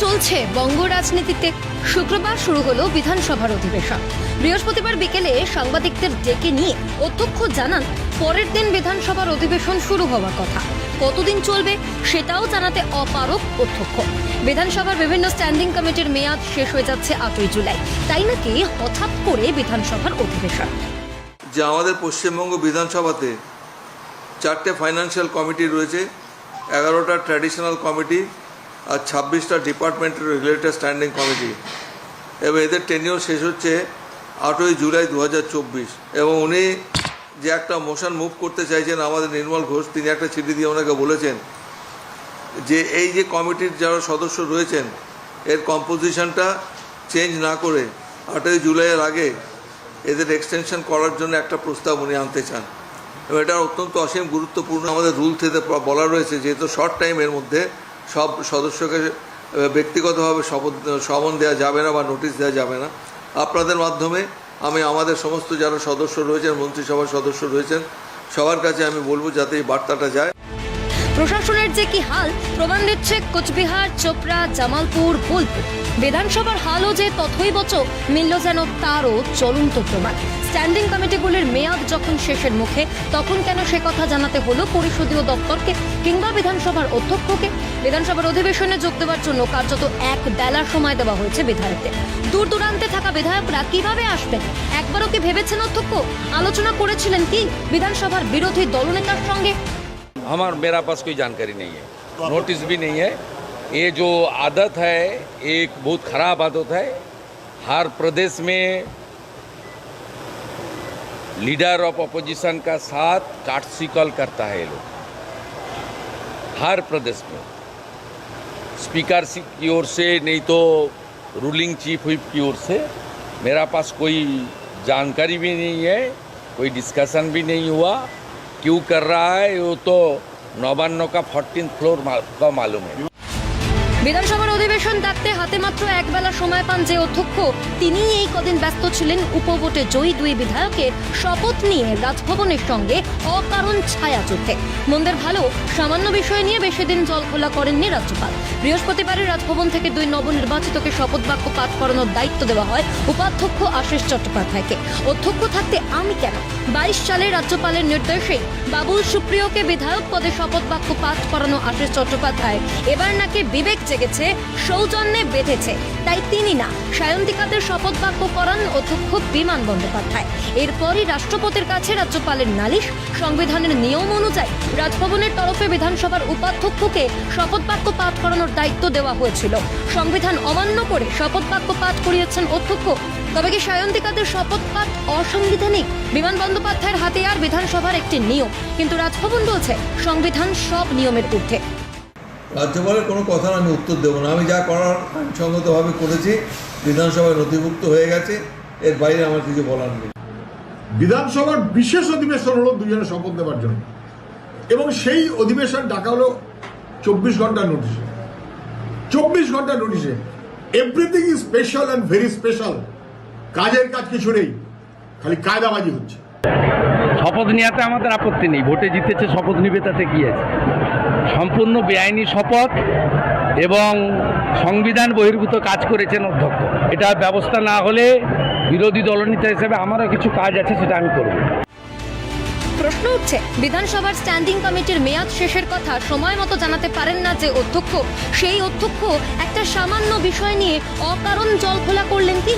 চলছে বঙ্গ রাজনীতিতে শুক্রবার শুরু হলো বিধানসভার অধিবেশন। বৃহস্পতিবার বিকেলে সাংবাদিকদের ডেকে নিয়ে অধ্যক্ষ জানান, পরের দিন বিধানসভার অধিবেশন শুরু হওয়ার কথা। কতদিন চলবে সেটাও জানাতে অপারক অধ্যক্ষ। বিধানসভার বিভিন্ন স্ট্যান্ডিং কমিটির মেয়াদ শেষ হয়ে যাচ্ছে আটই জুলাই। তাই নাকি হঠাৎ করে বিধানসভার অধিবেশন? যে আমাদের পশ্চিমবঙ্গ বিধানসভাতে চারটে ফাইন্যান্সিয়াল কমিটি রয়েছে, এগারোটা ট্র্যাডিশনাল কমিটি আর ছাব্বিশটা ডিপার্টমেন্টের রিলেটেড স্ট্যান্ডিং কমিটি। এবং এদের টেনিও শেষ হচ্ছে আটই জুলাই দু হাজার চব্বিশ। এবং উনি যে একটা মোশন মুভ করতে চাইছেন আমাদের নির্মল ঘোষ, তিনি একটা চিঠি দিয়ে ওনাকে বলেছেন যে এই যে কমিটির যারা সদস্য রয়েছেন, এর কম্পোজিশনটা চেঞ্জ না করে আটই জুলাইয়ের আগে এদের এক্সটেনশন করার জন্য একটা প্রস্তাব উনি আনতে চান। এবং এটা অত্যন্ত অসীম গুরুত্বপূর্ণ আমাদের রুল থেকে বলা রয়েছে, যেহেতু শর্ট টাইমের মধ্যে সব সদস্যকে ব্যক্তিগতভাবে শপথ, সমন দেওয়া যাবে না বা নোটিশ দেওয়া যাবে না। আপনাদের মাধ্যমে আমি, আমাদের সমস্ত যারা সদস্য রয়েছেন, মন্ত্রিসভার সদস্য রয়েছেন, সবার কাছে আমি বলব যাতে এই বার্তাটা যায়। প্রশাসনের যে কি হাল, প্রমাণ দিচ্ছে কোচবিহার, চোপড়া, জামালপুর, বোলপুর। বিধানসভার হালও যে তথই বচ, মিলল যেন তারও চলন্ত প্রমাণ। স্ট্যান্ডিং কমিটিগুলির মেয়াদ যখন শেষের মুখে, তখন কেন সে কথা জানাতে হলো পরিষদীয় দপ্তরকে কিংবা বিধানসভার অধ্যক্ষকে? বিধানসভার অধিবেশনে যোগ দেওয়ার জন্য কার্যত এক বেলার সময় দেওয়া হয়েছে বিধায়কদের। দূর দূরান্তে থাকা বিধায়করা কীভাবে আসবেন? একবারও কি ভেবেছেন অধ্যক্ষ? আলোচনা করেছিলেন কি বিধানসভার বিরোধী দলনেতার সঙ্গে? हमार मेरा पास कोई जानकारी नहीं है। नोटिस भी नहीं है। ये जो आदत है एक बहुत खराब आदत है। हर प्रदेश में लीडर ऑफ़ अपोजिशन का साथ काट सिकल करता है ये लोग। हर प्रदेश में। स्पीकर की ओर से नहीं तो रूलिंग चीफ व्हिप की ओर से मेरा पास कोई जानकारी भी नहीं है कोई डिस्कशन भी नहीं हुआ। क्यों कर रहा है वो तो नवान्न का फोर्टीन फ्लोर मा- का मालूम है বিধানসভার অধিবেশন ডাকতে হাতে মাত্র বেলা সময় পান যে অধ্যক্ষ তিনি এই কদিন ব্যস্ত ছিলেন উপভোটে জয়ী দুই বিধায়কের শপথ নিয়ে রাজভবনের সঙ্গে অকারণ ছায়া যুদ্ধে মন্দের ভালো সামান্য বিষয় নিয়ে বেশি দিন জল খোলা করেননি রাজ্যপাল। বৃহস্পতিবারের রাজভবন থেকে দুই নবনির্বাচিতকে শপথ বাক্য পাঠ করানোর দায়িত্ব দেওয়া হয় উপাধ্যক্ষ আশিস চট্টোপাধ্যায়কে। অধ্যক্ষ থাকতে আমি কেন? বাইশ সালে রাজ্যপালের নির্দেশে বাবুল সুপ্রিয়কে বিধায়ক পদে শপথ বাক্য পাঠ করানো আশিস চট্টোপাধ্যায়। এবার নাকি বিবেক জেগেছে, সৌজন্যে বেঁধেছে। তাই তিনি না, সায়ন্তিকাদের শপথ বাক্য করান অধ্যক্ষ বিমান বন্দ্যোপাধ্যায়। এরপরই রাষ্ট্রপতির কাছে রাজ্যপালের নালিশ, সংবিধানের নিয়ম অনুযায়ী রাজভবনের তরফে বিধানসভার উপাধ্যক্ষকে শপথ বাক্য পাঠ করানোর দায়িত্ব দেওয়া হয়েছিল। সংবিধান অমান্য করে শপথ বাক্য পাঠ করিয়েছেন অধ্যক্ষ। তবে কি সায়ন্তিকাদের শপথ পাঠ অসাংবিধানিক? বিমান বন্দ্যোপাধ্যায়ের হাতে আর বিধানসভার একটি নিয়ম। কিন্তু রাজভবন বলছে, সংবিধান সব নিয়মের ঊর্ধ্বে। রাজ্যপালের কোনো কথা আমি উত্তর দেবো না। আমি যা করার আইনসঙ্গতভাবে করেছি বিধানসভায় নথিভুক্ত হয়ে গেছে এর বাইরে আমার কিছু বলার নেই। বিধানসভার বিশেষ অধিবেশন হলো দুজনে শপথ নেবার জন্য। এবং সেই অধিবেশন ডাকা হলো চব্বিশ ঘণ্টার নোটিশে চব্বিশ ঘণ্টার নোটিশে everything is special and very special কাজের কাজ কিছু নেই খালি কায়দাবাজি হচ্ছে। শপথ নেওয়াতে আমাদের আপত্তি নেই। ভোটে জিতেছে শপথ নিবে তাতে কি আছে? সম্পূর্ণ বেআইনি শপথ এবং সংবিধান বহির্ভূত কাজ করেছেন অধ্যক্ষ। এটা ব্যবস্থা না হলে বিরোধী দলনেতা হিসেবে আমারও কিছু কাজ আছে, সেটা আমি করব। প্রশ্ন উঠছে, বিধানসভার স্ট্যান্ডিং কমিটির মেয়াদ শেষের কথা সময় মতো জানাতে পারেন না যে অধ্যক্ষ। সেই অধ্যক্ষ একটা সামান্য বিষয় নিয়ে অকারণ জল খোলা করলেন কি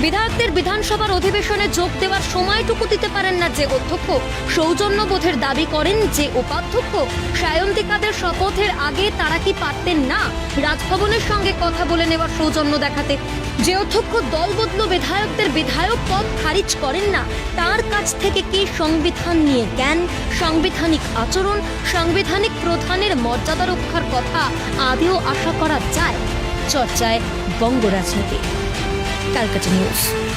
বিধায়কদের বিধানসভার অধিবেশনে যোগ দেওয়ার সময়টুকু দিতে পারেন না যে অধ্যক্ষ। সৌজন্যবোধের দাবি করেন যে উপাধ্যক্ষ। সায়ন্তিকাদের শপথের আগে তারা কি পারতেন না? রাজভবনের সঙ্গে কথা বলে নেওয়ার সৌজন্য দেখাতে। যে অধ্যক্ষ দল বদল বিধায়কদের বিধায়ক পদ খারিজ করেন না, তার কাছ থেকে কি সংবিধান নিয়ে জ্ঞান, সাংবিধানিক আচরণ, সাংবিধানিক প্রধানের মর্যাদা রক্ষার কথা আদেও আশা করা যায়? চর্চায় বঙ্গ রাজনীতি। ক্যালকাটা নিউজ।